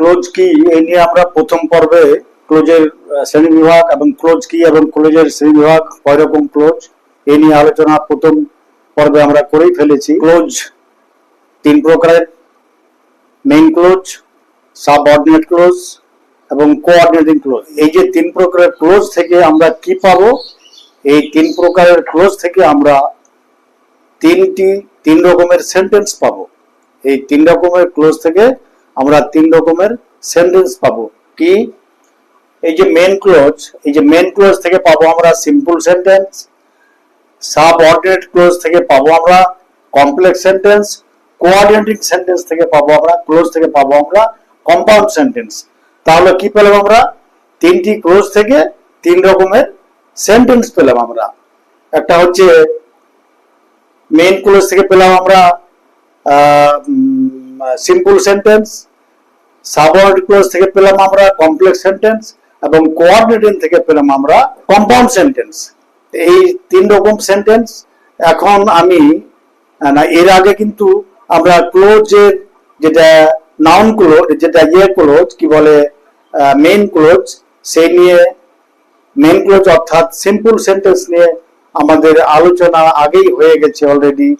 Close কি এই নিয়ে আমরা প্রথম পর্বে ক্লোজের শ্রেণি বিভাগ এবং ক্লোজ কি এবং ক্লোজের শ্রেণি বিভাগ কয় রকম ক্লোজ? এই নিয়ে আলোচনা প্রথম পর্বে আমরা করেই ফেলেছি। ক্লোজ তিন প্রকারের। মেইন ক্লোজ, সাবঅর্ডিনেট ক্লোজ এবং কোঅর্ডিনেটিং ক্লোজ। এই যে তিন প্রকারের ক্লোজ থেকে আমরা কি পাবো? এই তিন প্রকারের ক্লোজ থেকে আমরা তিনটি, তিন রকমের সেন্টেন্স পাবো। এই তিন রকমের ক্লোজ থেকে আমরা তিন রকমের সেন্টেন্স পাবো। কি? এই যে মেন ক্লোজ এই যে মেন ক্লোজ থেকে পাবো আমরা সিম্পল সেন্টেন্স সাবঅর্ডিনেট ক্লোজ থেকে পাবো আমরা কমপ্লেক্স সেন্টেন্স কোঅর্ডিনেটিং সেন্টেন্স থেকে পাবো আমরা ক্লোজ থেকে পাবো আমরা কম্পাউন্ড সেন্টেন্স তাহলে কি পেলাম আমরা? তিনটি ক্লোজ থেকে তিন রকমের সেন্টেন্স পেলাম আমরা। একটা হচ্ছে মেইন ক্লোজ থেকে পেলাম আমরা সিম্পল সেন্টেন্স সাবঅর্ডিনেট ক্লোজ থেকে পেলাম আমরা কমপ্লেক্স সেন্টেন্স এবং কোঅর্ডিনেটিং থেকে পেলাম আমরা কম্পাউন্ড সেন্টেন্স। এই তিন রকম সেন্টেন্স। এখন আমি, না এর আগে কিন্তু আমরা ক্লোজের যেটা নাউন ক্লোজ যেটা ইয়ে ক্লোজ কি বলে মেইন ক্লোজ সেই নিয়ে মেইন ক্লোজ অর্থাৎ সিম্পল সেন্টেন্স নিয়ে আমাদের আলোচনা আগেই হয়ে গেছে অলরেডি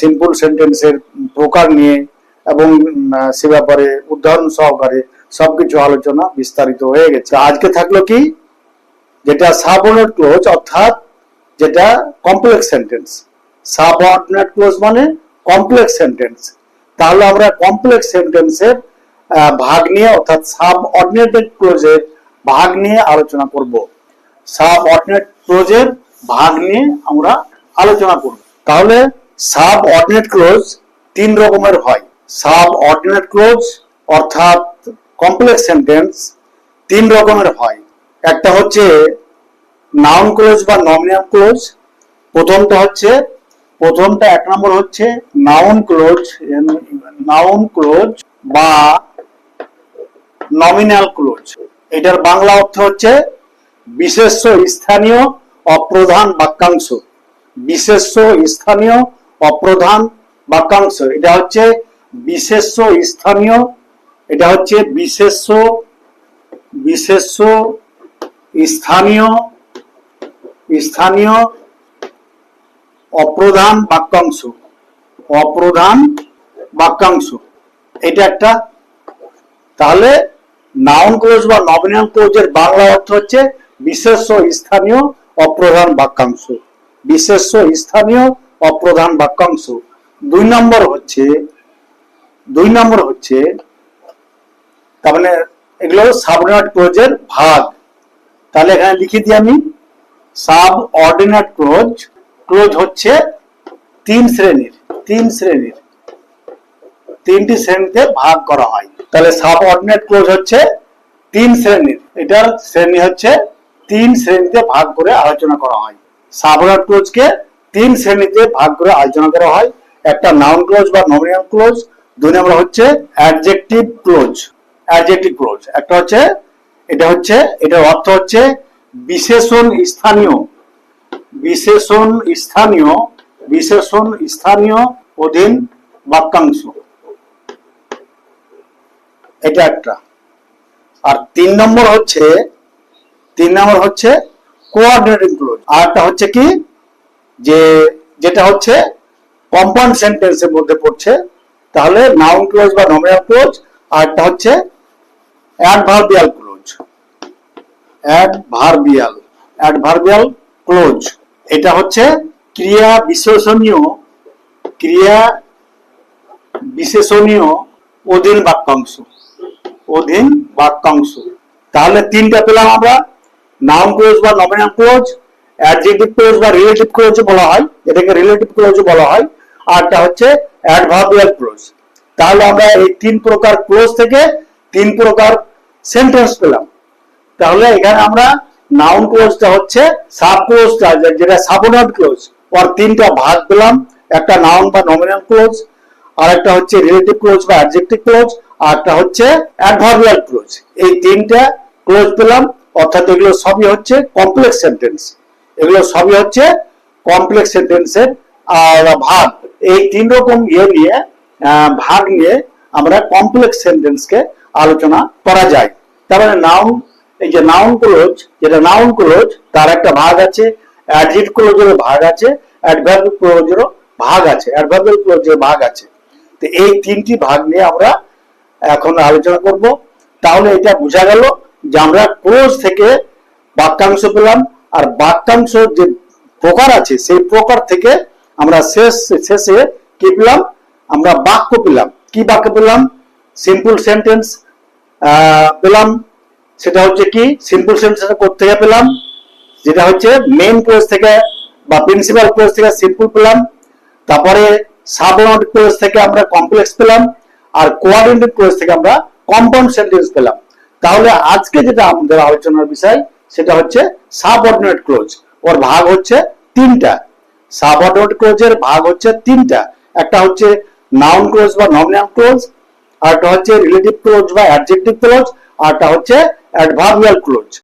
সিম্পল সেন্টেন্সের প্রকার নিয়ে। এবং সে ব্যাপারে উদাহরণ সহকারে সবকিছু আলোচনা বিস্তারিত হয়ে গেছে। আজকে থাকল কি? যেটা সাবঅর্ডিনেট ক্লোজ অর্থাৎ যেটা কমপ্লেক্স সেন্টেন্স সাবঅর্ডিনেট ক্লোজ মানে কমপ্লেক্স সেন্টেন্স তাহলে আমরা কমপ্লেক্স সেন্টেন্সের ভাগ নিয়ে, অর্থাৎ সাবঅর্ডিনেটেড ক্লোজের ভাগ নিয়ে আলোচনা করব। সাবঅর্ডিনেট ক্লোজের ভাগ নিয়ে আমরা আলোচনা করব। তাহলে সাবঅর্ডিনেট ক্লোজ তিন রকমের হয়। সাবঅর্ডিনেট ক্লোজ অর্থাৎ কমপ্লেক্স সেন্টেন্স তিন রকমের হয়। একটা হচ্ছে নাউন ক্লোজ বা নমিনাল ক্লোজ প্রথমটা হচ্ছে, প্রথমটা এক নম্বর হচ্ছে নাউন ক্লোজ নাউন ক্লোজ বা নমিনাল ক্লোজ এটার বাংলা অর্থ হচ্ছে বিশেষ্য স্থানীয় অপ্রধান বাক্যাংশ। বিশেষ্য স্থানীয় অপ্রধান বাক্যাংশ। এটা হচ্ছে বিশেষ্য স্থানীয়, এটা হচ্ছে বিশেষ্য বিশেষ্য স্থানীয় স্থানীয় অপ্রধান বাক্যাংশ অপ্রধান বাক্যাংশ। এটা একটা, তাহলে নাউন ক্লোজ বা নমিনাল ক্লোজের বাংলা অর্থ হচ্ছে বিশেষ্য স্থানীয়, অপ্রধান বাক্যাংশ। বিশেষ্য স্থানীয়, অপ্রধান বাক্যাংশ। দুই নম্বর হচ্ছে দুই নম্বর হচ্ছে, তার মানে এগুলো সাবঅর্ডিনেট ক্লোজের ভাগ। তাহলে এখানে লিখে দিই আমি সাব অর্ডিনেট ক্লোজ ক্লোজ হচ্ছে তিন শ্রেণির তিন শ্রেণির। তিনটি শ্রেণীতে ভাগ করা হয়। তাহলে সাব অর্ডিনেট ক্লোজ হচ্ছে তিন শ্রেণির, এটার শ্রেণি হচ্ছে তিন শ্রেণীতে ভাগ করে আলোচনা করা হয়। সাবঅর্ডিনেট ক্লোজকে তিন শ্রেণীতে ভাগ করে আলোচনা করা হয়। একটা নাউন ক্লোজ বা নমিনাল ক্লোজ দুই নম্বর হচ্ছে অ্যাডজেক্টিভ ক্লোজ অ্যাডজেক্টিভ ক্লোজ একটা হচ্ছে, এটা হচ্ছে, এটার অর্থ হচ্ছে বিশেষণ স্থানীয়। বিশেষণ স্থানীয় বিশেষণ স্থানীয় অধীন বাক্যাংশ। এটা একটা। আর তিন নম্বর হচ্ছে, তিন নম্বর হচ্ছে কোঅর্ডিনেটিং ক্লোজ আর একটা হচ্ছে কি? যে, যেটা হচ্ছে কম্পাউন্ড সেন্টেন্সের মধ্যে পড়ছে। তাহলে নাউন ক্লোজ বা নমিনাল ক্লোজ আর একটা হচ্ছে adverbial clause. Adverbial adverbial clause. এটা হচ্ছে ক্রিয়া বিশেষণীয় ক্রিয়া বিশেষণীয় অধীন বাক্যাংশ অধীন বাক্যাংশ। তাহলে তিনটা পেলাম আমরা, নাউন ক্লোজ বা নমিনাল ক্লোজ, অ্যাডজেক্টিভ ক্লোজ বা রিলেটিভ ক্লোজ বলা হয়, এটাকে রিলেটিভ ক্লোজ বলা হয়। আরটা হচ্ছে অ্যাডভার্বিয়াল ক্লোজ তাহলে আমরা এই তিন প্রকার ক্লোজ থেকে তিন প্রকার সেন্টেন্স পেলাম। তাহলে এখানে আমরা নাউন ক্লোজটা হচ্ছে সাব ক্লোজটা যেটা সাবঅর্ডিনেট ক্লোজ ওর তিনটা ভাগ পেলাম, একটা নাউন বা নমিনাল ক্লোজ আর একটা হচ্ছে রিলেটিভ ক্লোজ বা অ্যাডজেক্টিভ ক্লোজ আর একটা হচ্ছে অ্যাডভার্বিয়াল ক্লোজ এই তিনটা ক্লোজ পেলাম, অর্থাৎ এগুলো সবই হচ্ছে কমপ্লেক্স সেন্টেন্স এগুলো সবই হচ্ছে কমপ্লেক্স সেন্টেন্সের আর ভাগ, এই তিন রকম ইয়ে নিয়ে ভাগ নিয়ে আমরা কমপ্লেক্স সেন্টেন্সকে আলোচনা করা যায়। তার মানে নাউন এই যে নাউন ক্লোজ যেটা নাউন ক্লোজ তার একটা ভাগ আছে অ্যাডজেক্ট ক্লোজেরও ভাগ আছে অ্যাডভার্ব ক্লোজেরও ভাগ আছে অ্যাডভার্বাল ক্লোজের ভাগ আছে। তো এই তিনটি ভাগ নিয়ে আমরা এখন আলোচনা করব। তাহলে এটা বোঝা গেল যে আমরা ক্লোজ থেকে বাক্যাংশ পেলাম, আর বাক্যাংশ যে প্রকার আছে, সেই প্রকার থেকে আমরা শেষ, শেষে কি পেলাম? আমরা বাক্য পেলাম। কি বাক্য পেলাম? সিম্পল সেন্টেন্স পেলাম। সেটা হচ্ছে কি? সিম্পল সেন্টেন্স থেকে পেলাম? যেটা হচ্ছে মেইন ক্লোজ থেকে বা প্রিন্সিপাল ক্লোজ থেকে সিম্পল পেলাম। তারপরে সাবঅর্ডিনেট ক্লোজ থেকে আমরা কমপ্লেক্স পেলাম। আর কোঅর্ডিনেট ক্লোজ থেকে আমরা কম্পাউন্ড সেন্টেন্স পেলাম। তাহলে আজকে যেটা আমাদের আলোচনার বিষয়, সেটা হচ্ছে সাবঅর্ডিনেট ক্লোজ ওর ভাগ হচ্ছে তিনটা। সাবঅর্ডিনেট ক্লোজের ভাগ হচ্ছে তিনটা। একটা হচ্ছে নাউন ক্লোজ বা নমিনাল ক্লোজ আর একটা হচ্ছে রিলেটিভ ক্লোজ বা অ্যাডজেক্টিভ ক্লোজ আর একটা হচ্ছে অ্যাডভার্বিয়াল ক্লোজ